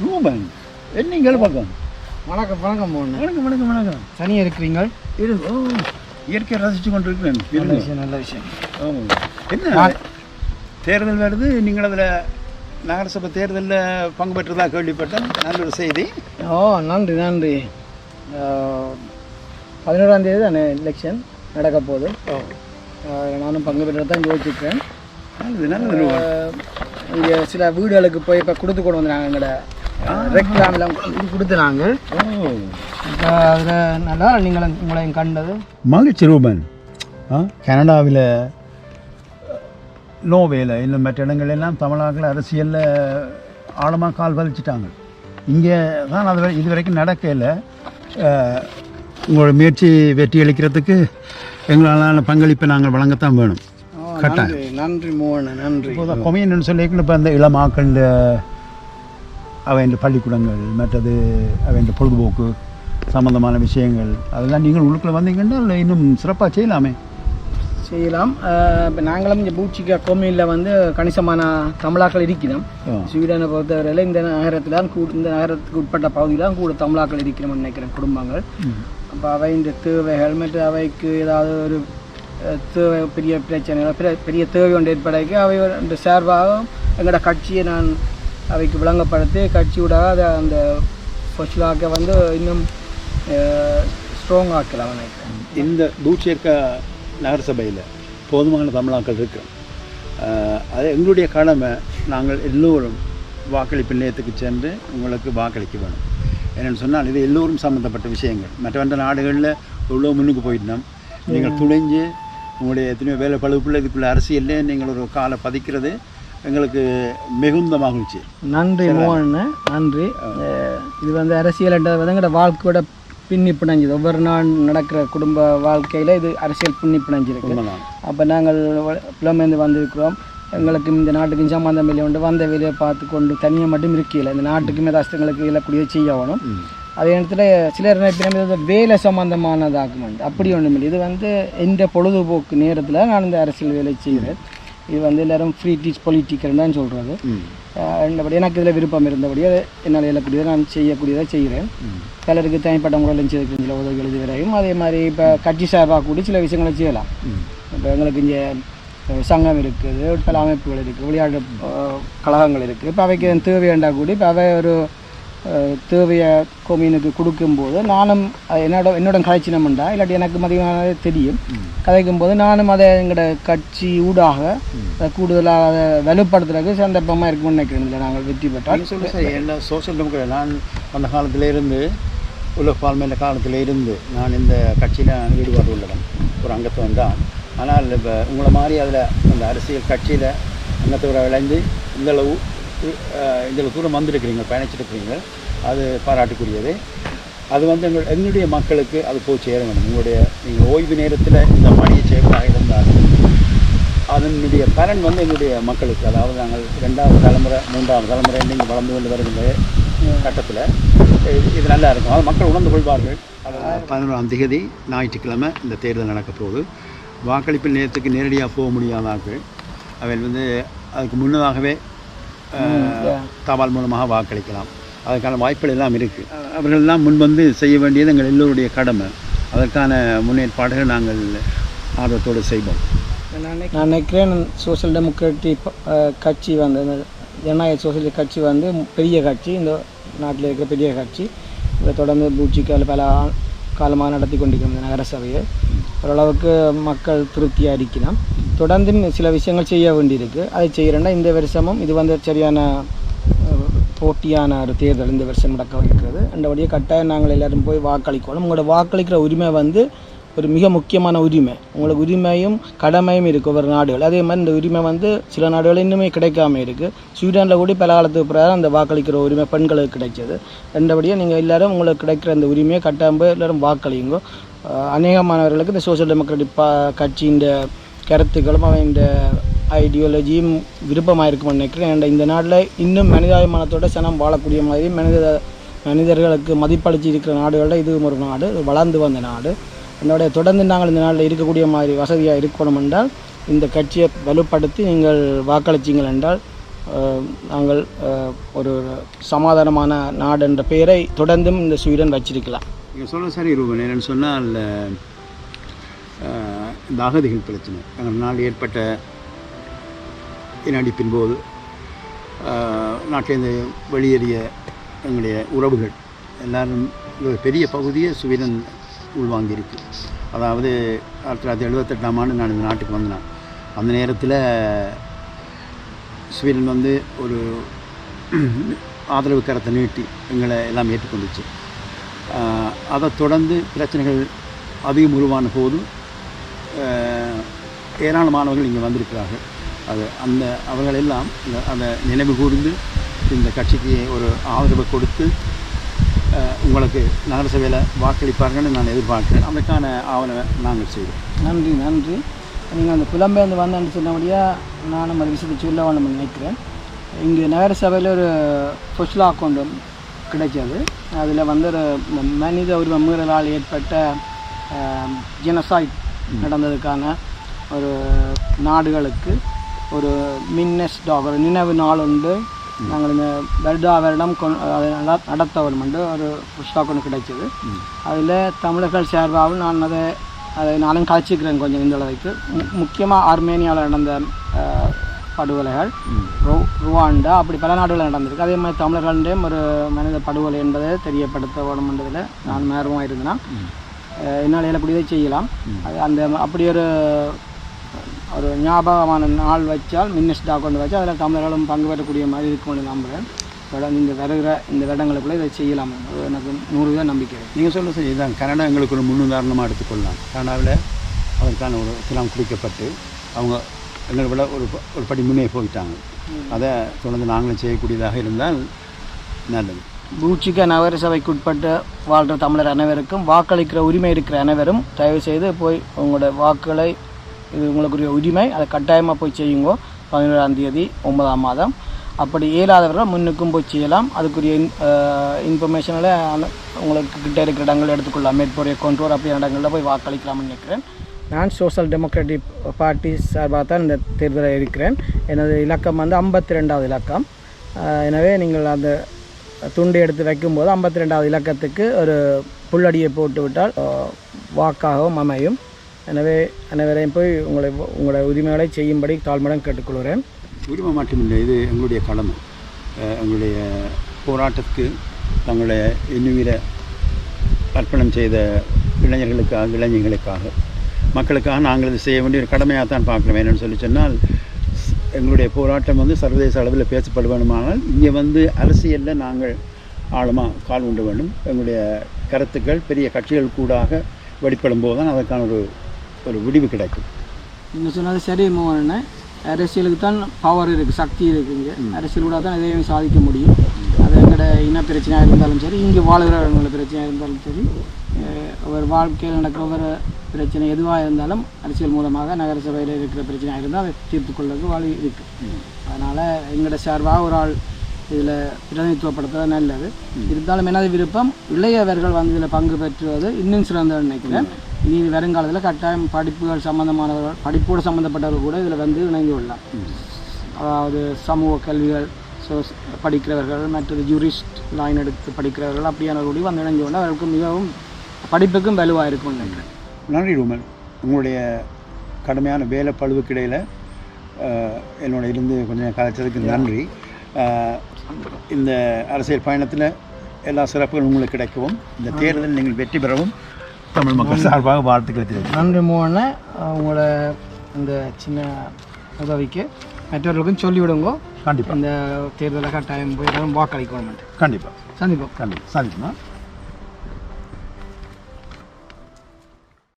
ரூபன் என்னீங்கள் பக்கம் வணக்கம் வணக்கம் வணக்கம் வணக்கம் வணக்கம். தனியாக இருக்கிறீங்க இரு ஓ இயற்கையை ரசித்து கொண்டிருக்கிறேன். நல்ல. விஷயம் நல்ல விஷயம். ஓ என்ன? தேர்தல் வருது நீங்கள் அதில் நகரசபை தேர்தலில் பங்கு பெற்றதா கேள்விப்பட்டேன். நல்ல ஒரு செய்தி. ஓ நன்றி நன்றி. பதினோராம் தேதி தானே எலெக்ஷன் நடக்க போகுது. ஓ. நானும் பங்கு பெற்று தான் யோசிச்சுக்கிறேன் நல்லது நல்லது இங்கே சில வீடுகளுக்கு போய் இப்போ கொடுத்து கொண்டு வந்தாங்க எங்களோட ரெக்லாம்லாம் கொடுத்து நாங்கள் அதில் நல்லா நீங்களும் உங்களையும் கண்டது. மகிழ்ச்சி ரூபன். ஆ? கனடாவில் நோவேல இன்னும் மற்ற இடங்கள் எல்லாம் தமிழாக்கள் அரசியலில் ஆழமாக கால் பதிச்சிட்டாங்க இங்கே தான் அது இது வரைக்கும் நடக்கல. உங்களோட முயற்சி வெற்றி அளிக்கிறதுக்கு எங்களால் பங்களிப்பை நாங்கள் வழங்கத்தான் வேணும். கட்டாயம். நன்றி நன்றி மோகன் நன்றி. கொமையன்னு சொல்லிக்கல இப்போ அந்த இளமாக்கள் அவன் பள்ளிக்கூடங்கள் மற்றது அவன் பொழுதுபோக்கு சம்பந்தமான விஷயங்கள். அதெல்லாம் நீங்கள் உள்ளுக்குள்ள வந்தீங்கன்னா இன்னும் சிறப்பாக செய்யலாமே? செய்யலாம். இப்போ நாங்களும் இங்கே பூச்சிக்கா கோமியில் வந்து கணிசமான தமிழாக்கள் இருக்கிறோம். ஸ்வீடனை பொறுத்தவரையில் இந்த நகரத்தில் தான் கூ இந்த நகரத்துக்கு உட்பட்ட பகுதியில் கூட தமிழாக்கள் இருக்கிறோம்னு நினைக்கிறேன் குடும்பங்கள். அப்போ அவை இந்த தேவைகள் மற்றும் அவைக்கு ஏதாவது ஒரு தேவை பெரிய பிரச்சனைகள் பெரிய பெரிய தேவை ஒன்று ஏற்படைக்கு அவை இந்த சார்பாக எங்களோட கட்சியை நான் அவைக்கு விளங்கப்படுத்தி கட்சியூடாக அதை அந்த ஃபஸ்லாக்க வந்து இன்னும் ஸ்ட்ராங் ஆக்கலாம் நினைக்கிறேன் இந்த பூச்சேர்க்கா நகரசபையில் போதுமான தமிழாக்கள் இருக்கு. அஹ், அது எங்களுடைய கடமை. நாங்கள் எல்லோரும் வாக்களிப்பு நிலையத்துக்கு சென்று உங்களுக்கு வாக்களிக்க வேணும். என்னென்னு சொன்னால் இது எல்லோரும் சம்மந்தப்பட்ட விஷயங்கள். மற்ற மற்ற நாடுகளில் எவ்வளோ முன்னுக்கு போயிட்டோம் நீங்கள் துணிஞ்சு உங்களுடைய எத்தனையோ வேலை பழுப்புள்ள இதுக்குள்ள அரசியல்ல நீங்கள் ஒரு காலை பதிக்கிறது. எங்களுக்கு மிகுந்த மகிழ்ச்சி. நன்றி மோகன் நன்றி. இது வந்து அரசியல்ன்றது வந்து எங்களோட வாழ்க்கையோட பின்னி பிணைஞ்சது ஒவ்வொரு நாள் நடக்கிற குடும்ப வாழ்க்கையில் இது அரசியல் பின்னி பிணைஞ்சிருக்கு அப்போ நாங்கள் புலம்பெயர்ந்து வந்திருக்கிறோம். எங்களுக்கு இந்த நாட்டுக்கும் சம்பந்தம் இல்லை உண்டு வந்த வேலையை பார்த்து கொண்டு தனியாக மட்டும் இருக்கையில் இந்த நாட்டுக்குமே கஷ்டங்களுக்கு இழக்கூடியதை செய்யணும். ம். அதே நேரத்தில் சிலர் நினைப்பினம் வேலை சம்பந்தமான டாக்குமெண்ட் அப்படி ஒன்றும் இல்லை இது வந்து எந்த பொழுதுபோக்கு நேரத்தில் நான் இந்த அரசியல் வேலை செய்கிறேன். இது வந்து எல்லாரும் ஃப்ரீ டீச் பொலிட்டிக்கல் தான் சொல்கிறது என்னபடி எனக்கு இதில் விருப்பம் இருந்தபடியே என்னால் இயலக்கூடியதை நான் செய்யக்கூடியதை செய்கிறேன் சிலருக்கு தனிப்பட்ட முறையில் செய்திருக்கிற சில உதவிகள் இது வரையும். அதே மாதிரி இப்போ கட்சி சார்பாக கூடி சில விஷயங்களை செய்யலாம். இப்போ எங்களுக்கு இங்கே சங்கம் இருக்குது பல அமைப்புகள் இருக்குது விளையாட்டு கழகங்கள் இருக்குது. இப்போ அவைக்கு தேவையாண்டா கூடி இப்போ அவை ஒரு தேவையை கொமீனுக்கு கொடுக்கும்போது நானும் என்னோட என்னோட என்னோட கதைச்சினம்ண்டா இல்லாட்டி எனக்கு மதியமானதே தெரியும். கதைக்கும் போது நானும் அதை எங்களோட கட்சி ஊடாக கூடுதலாக அதை வலுப்படுத்துறதுக்கு சந்தர்ப்பமாக இருக்கும்னு நினைக்கிறேன். நாங்கள் வெற்றி பெற்றால். என்ன சோசியல் டெமோக்ராட் நான் அந்த காலத்தில் இருந்து உலக பால்மையில காலத்தில் இருந்து நான் இந்த கட்சியில் ஈடுபாடு உள்ளவன் ஒரு அங்கத்துவம் தான். ஆனால் இப்போ உங்களை மாதிரி அதில் அந்த அரசியல் கட்சியில் அங்கத்தோட விளைஞ்சு இந்தளவு அஹ், இந்த தூரம் வந்திருக்கிறீங்க பயணிச்சிருக்கிறீங்க. அது பாராட்டுக்குரியது. அது வந்து எங்கள் எங்களுடைய மக்களுக்கு அது போய் சேர வேண்டும். உங்களுடைய நீங்கள் ஓய்வு நேரத்தில் இந்த பணியை செய்வதாக இருந்தால் அதனுடைய பலன் வந்து எங்களுடைய மக்களுக்கு அதாவது நாங்கள் ரெண்டாவது தலைமுறை மூன்றாவது தலைமுறை நீங்கள் வளர்ந்து கொண்டு வருகின்ற கட்டத்தில். இது இது நல்லா இருக்கும். அது மக்கள் உணர்ந்து கொள்வார்கள். பதினோராம் திகதி ஞாயிற்றுக்கிழமை இந்த தேர்தல் நடக்க போகுது. வாக்களிப்பு நேரத்துக்கு நேரடியாக போக முடியாதார்கள். அவள் வந்து அதுக்கு முன்னதாகவே தபால் மூலமாக வாக்களிக்கலாம். அதுக்கான வாய்ப்புகள் எல்லாம் இருக்குது அவர்கள் எல்லாம் முன் வந்து செய்ய வேண்டியது எங்கள் எல்லோருடைய கடமை. அதற்கான முன்னேற்பாடுகள் நாங்கள் ஆர்வத்தோடு செய்வோம். நான் நினைக்கிறேன் சோஷியல் டெமோக்ராட்டிக் கட்சி வந்து இந்த ஜனநாயக சோசியல் கட்சி வந்து பெரிய கட்சி. இந்த நாட்டில் இருக்கிற பெரிய கட்சி. இதை தொடர்ந்து பூச்சிக்கால் பல காலமாக நடத்தி கொண்டிருக்கிறோம் இந்த நகரசபையை. ஓரளவுக்கு மக்கள் திருப்தியாக இருக்கலாம் தொடர்ந்து சில விஷயங்கள் செய்ய வேண்டியிருக்கு. அதை செய்கிறேன்னா இந்த வருஷமும் இது வந்து சரியான போட்டியான ஒரு தேர்தல் இந்த வருஷம் நடக்க இருக்கிறது அந்தபடியே கட்டாயம் நாங்கள் எல்லாரும் போய் வாக்களிக்கணும். உங்களோட வாக்களிக்கிற உரிமை வந்து ஒரு மிக முக்கியமான உரிமை. உங்களுக்கு உரிமையும் கடமையும் இருக்குது ஒவ்வொரு நாடுகள். அதே மாதிரி இந்த உரிமை வந்து சில நாடுகள் இன்னுமே கிடைக்காம இருக்குது ஸ்வீடனில் கூட பல காலத்துக்கு பிறகு அந்த வாக்களிக்கிற உரிமை பெண்களுக்கு கிடைச்சது. ரெண்டபடியாக நீங்கள் எல்லாரும் உங்களுக்கு கிடைக்கிற அந்த உரிமையை கட்டாயம் போய் எல்லாரும் வாக்களிங்க அநேகமானவர்களுக்கு இந்த சோஷியல் டெமோக்ராட்டிக் பா கட்சியின் கருத்துக்களும் அவன் இந்த ஐடியாலஜியும் விருப்பமாக இருக்கும்னு நினைக்கிறேன். ஏன்டா இந்த நாட்டில் இன்னும் மனிதாபிமானத்தோட சனம் வாழக்கூடிய மாதிரி மனித மனிதர்களுக்கு மதிப்பளிச்சு இருக்கிற நாடுகளில் இதுவும் ஒரு நாடு வளர்ந்து வந்த நாடு. என்னுடைய தொடர்ந்து நாங்கள் இந்த நாட்டில் இருக்கக்கூடிய மாதிரி வசதியாக இருக்கணும் என்றால் இந்த கட்சியை வலுப்படுத்தி நீங்கள் வாக்களிச்சீங்கள் என்றால் நாங்கள் ஒரு சமாதானமான நாடு என்ற பெயரை தொடர்ந்தும் இந்த ஸ்வீடன் வச்சிருக்கலாம். நீங்கள் சொல்ல சரி ரூபன். என்னென்னு சொன்னால் இந்த அகதிகள் பிரச்சனை. எங்கள் நாள் ஏற்பட்ட இனடிப்பின் போது நாட்டிலேருந்து வெளியேறிய எங்களுடைய உறவுகள் எல்லாரும் ஒரு பெரிய பகுதியை சுவீடன் உள்வாங்கியிருக்கு. அதாவது ஆயிரத்தி தொள்ளாயிரத்தி எழுபத்தெட்டாம் ஆண்டு நான் இந்த நாட்டுக்கு வந்தேன். அந்த நேரத்தில் ஸ்வீடன் வந்து ஒரு ஆதரவு கரத்தை நீட்டி எங்களை எல்லாம் ஏற்றுக்கொண்டுச்சு. அதை தொடர்ந்து பிரச்சனைகள் அதிகம் உருவான போது ஏராளமானவர்கள் இங்கே வந்திருக்கிறார்கள். அது அந்த அவர்கள் எல்லாம் அதை நினைவு கூர்ந்து இந்த கட்சிக்கு ஒரு ஆதரவு கொடுத்து உங்களுக்கு நகரசபையில் வாக்களிப்பார்கள்னு நான் எதிர்பார்க்கிறேன். அதற்கான ஆவணை நாங்கள் செய்வோம். நன்றி நன்றி. நீங்கள் அந்த புலம்பெயர்ந்து வந்தேன்னு சொன்னபடியாக நானும் அந்த விஷயத்தை சொல்ல வேணும்னு நினைக்கிறேன். இங்கே நகர சபையில் ஒரு ஃபொஸ்லா அக்கௌண்ட் கிடைச்சது. அதில் வந்து ஒரு மனித உரிமை மீறலால் ஏற்பட்ட ஜெனசாய்ட் நடந்ததுக்கான ஒரு நாடுகளுக்கு ஒரு மின்னஸ் டாக் ஒரு நினைவு நாள் உண்டு. நாங்கள் இந்த வருடா வருடம் நடத்த வேணுமென்று ஒரு புஸ்தகம் ஒன்று கிடைச்சது. அதில் தமிழர்கள் சார்பாகவும் நான் அதை அதை நானும் கழிச்சிக்கிறேன் கொஞ்சம் இந்த அளவுக்கு. முக்கியமாக ஆர்மேனியாவில் நடந்த படுகொலைகள் ரு- ருவாண்டா அப்படி பல நாடுகளில் நடந்திருக்கு. அதே மாதிரி தமிழர்களிடையும் ஒரு மனித படுகொலை என்பதை தெரியப்படுத்த வேணுமென்றதில் நான் நேரமாக இருந்தேன்னா என்னால் இயலக்கூடியதை செய்யலாம். அது அந்த அப்படி ஒரு ஒரு ஞாபகமான நாள் வச்சால் மின்னிஸ்டா கொண்டு வச்சு அதில் தமிழர்களும் பங்கு பெறக்கூடிய மாதிரி இருக்கும்னு நம்புகிறேன். தொடர்ந்து இந்த வருகிற இந்த வருடங்களுக்குள்ளே இதை செய்யலாம். எனக்கு நூறு வீதம் நம்பிக்கை. நீங்கள் சொல்ல சரி. இதான் கனடா எங்களுக்கு ஒரு முன்னுதாரணமாக எடுத்துக்கொள்ளலாம். கனடாவில் அதற்கான ஒரு சிலம் குறிக்கப்பட்டு அவங்க எங்களை விட ஒரு ஒரு படி முன்னே போயிட்டாங்க. அதை தொடர்ந்து நாங்களும் செய்யக்கூடியதாக இருந்தால் நல்லது. பூச்சிக்க நகர சபைக்குட்பட்டு வாழ்கிற தமிழர் அனைவருக்கும் வாக்களிக்கிற உரிமை இருக்கிற அனைவரும் தயவு செய்து போய் உங்களோட வாக்குகளை இது உங்களுக்குரிய உரிமை அதை கட்டாயமாக போய் செய்யுங்க. பதினேழாம் தேதி ஒன்பதாம் மாதம். அப்படி இயலாதவர்கள் முன்னுக்கும் போய் செய்யலாம். அதுக்குரிய இன்ஃபர்மேஷனில் உங்களுக்கு கிட்டே இருக்கிற இடங்கள் எடுத்துக்கொள்ளலாம். மேற்பூரிய கொண்டோர் அப்படியான இடங்களில் போய் வாக்களிக்கலாம்னு நினைக்கிறேன். நான் சோஷியல் டெமோக்ராட்டிக் பார்ட்டி சார்பாக தான் இந்த தேர்தலில் இருக்கிறேன் எனது இலக்கம் வந்து ஐம்பத்தி ரெண்டாவது இலக்கம். எனவே நீங்கள் அந்த துண்டு எடுத்து வைக்கும்போது ஐம்பத்தி ரெண்டாவது இலக்கத்துக்கு ஒரு புல்லடியை போட்டு விட்டால் வாக்காகவும் அமையும். எனவே அனைவரையும் போய் உங்களை உங்களை உரிமைகளை செய்யும்படி தாழ்மடம் கேட்டுக்கொள்கிறேன். உரிமை மட்டுமில்லை இது எங்களுடைய கடமை. எங்களுடைய போராட்டத்துக்கு தங்களை இன்னுயிரை அர்ப்பணம் செய்த இளைஞர்களுக்காக இளைஞர்களுக்காக மக்களுக்காக நாங்கள் இது செய்ய வேண்டிய ஒரு கடமையாக தான் பார்க்குறோம். என்னென்னு சொல்லி சொன்னால் எங்களுடைய போராட்டம் வந்து சர்வதேச அளவில் பேசப்பட வேண்டுமானால் இங்கே வந்து அரசியலில் நாங்கள் ஆழமாக கால் உண்டு வேண்டும். எங்களுடைய கருத்துக்கள் பெரிய கட்சிகள் கூடாக வெளிப்படும் போது தான் அதற்கான ஒரு ஒரு விடிவு கிடைக்கும். நீங்கள் சொன்னது சரி மோகன அரசியலுக்கு தான் பவர் இருக்குது சக்தி இருக்குங்க அரசியல் கூட தான் எதையும் சாதிக்க முடியும். அது எங்களோட இன பிரச்சனையாக இருந்தாலும் சரி இங்கே வாழ்கிறவங்கள பிரச்சனையாக இருந்தாலும் சரி ஒரு வாழ்க்கையில் நடக்கிற ஒரு பிரச்சனை எதுவாக இருந்தாலும் அரசியல் மூலமாக நகரசபையில் இருக்கிற பிரச்சனையாக இருந்தால் அதை தீர்த்து கொள்வதற்கு வழி இருக்குது அதனால் எங்களோட சார்பாக ஒரு ஆள் இதில் பிரதிநிதித்துவப்படுத்துறது நல்லது. இருந்தாலும் எனது விருப்பம்? இளையவர்கள் வந்து இதில் பங்கு பெற்றுவது இன்னும் சிறந்தது நினைக்கிறேன். இனி வருங்காலத்தில் கட்டாயம் படிப்புகள் சம்பந்தமானவர்கள் படிப்போடு சம்மந்தப்பட்டவர்கள் கூட இதில் வந்து இணைந்து கொள்ளலாம். அதாவது சமூக கல்விகள் ஸோ படிக்கிறவர்கள் மற்றது ஜூரிஸ்ட் லைன் எடுத்து படிக்கிறவர்கள் அப்படியானவர்களுடைய வந்து இணைந்து கொண்டு அவர்களுக்கு மிகவும் படிப்புக்கும் வலுவாக இருக்கும் நினைக்கிறேன். நன்றி ரூமன். உங்களுடைய கடுமையான வேலை பழுவுக்கிடையில் என்னோட இருந்து கொஞ்சம் கதைச்சதுக்கு நன்றி. இந்த அரசியல் பயணத்தில் எல்லா சிறப்புகளும் உங்களுக்கு கிடைக்கவும் இந்த தேர்தலில் நீங்கள் வெற்றி பெறவும் தமிழ் மக்கள் சார்பாக வாழ்த்துக்களை தெரிவிக்கிறேன் நன்றி மோகன. உங்களோட இந்த சின்ன உதவிக்கு மற்றவர்களுக்கும் சொல்லிவிடுங்க. கண்டிப்பாக இந்த தேர்தலை கட்டாயம் போய் வாக்களிக்கணும். கண்டிப்பாக சந்திப்போம். கண்டிப்பாக சந்திப்போம்.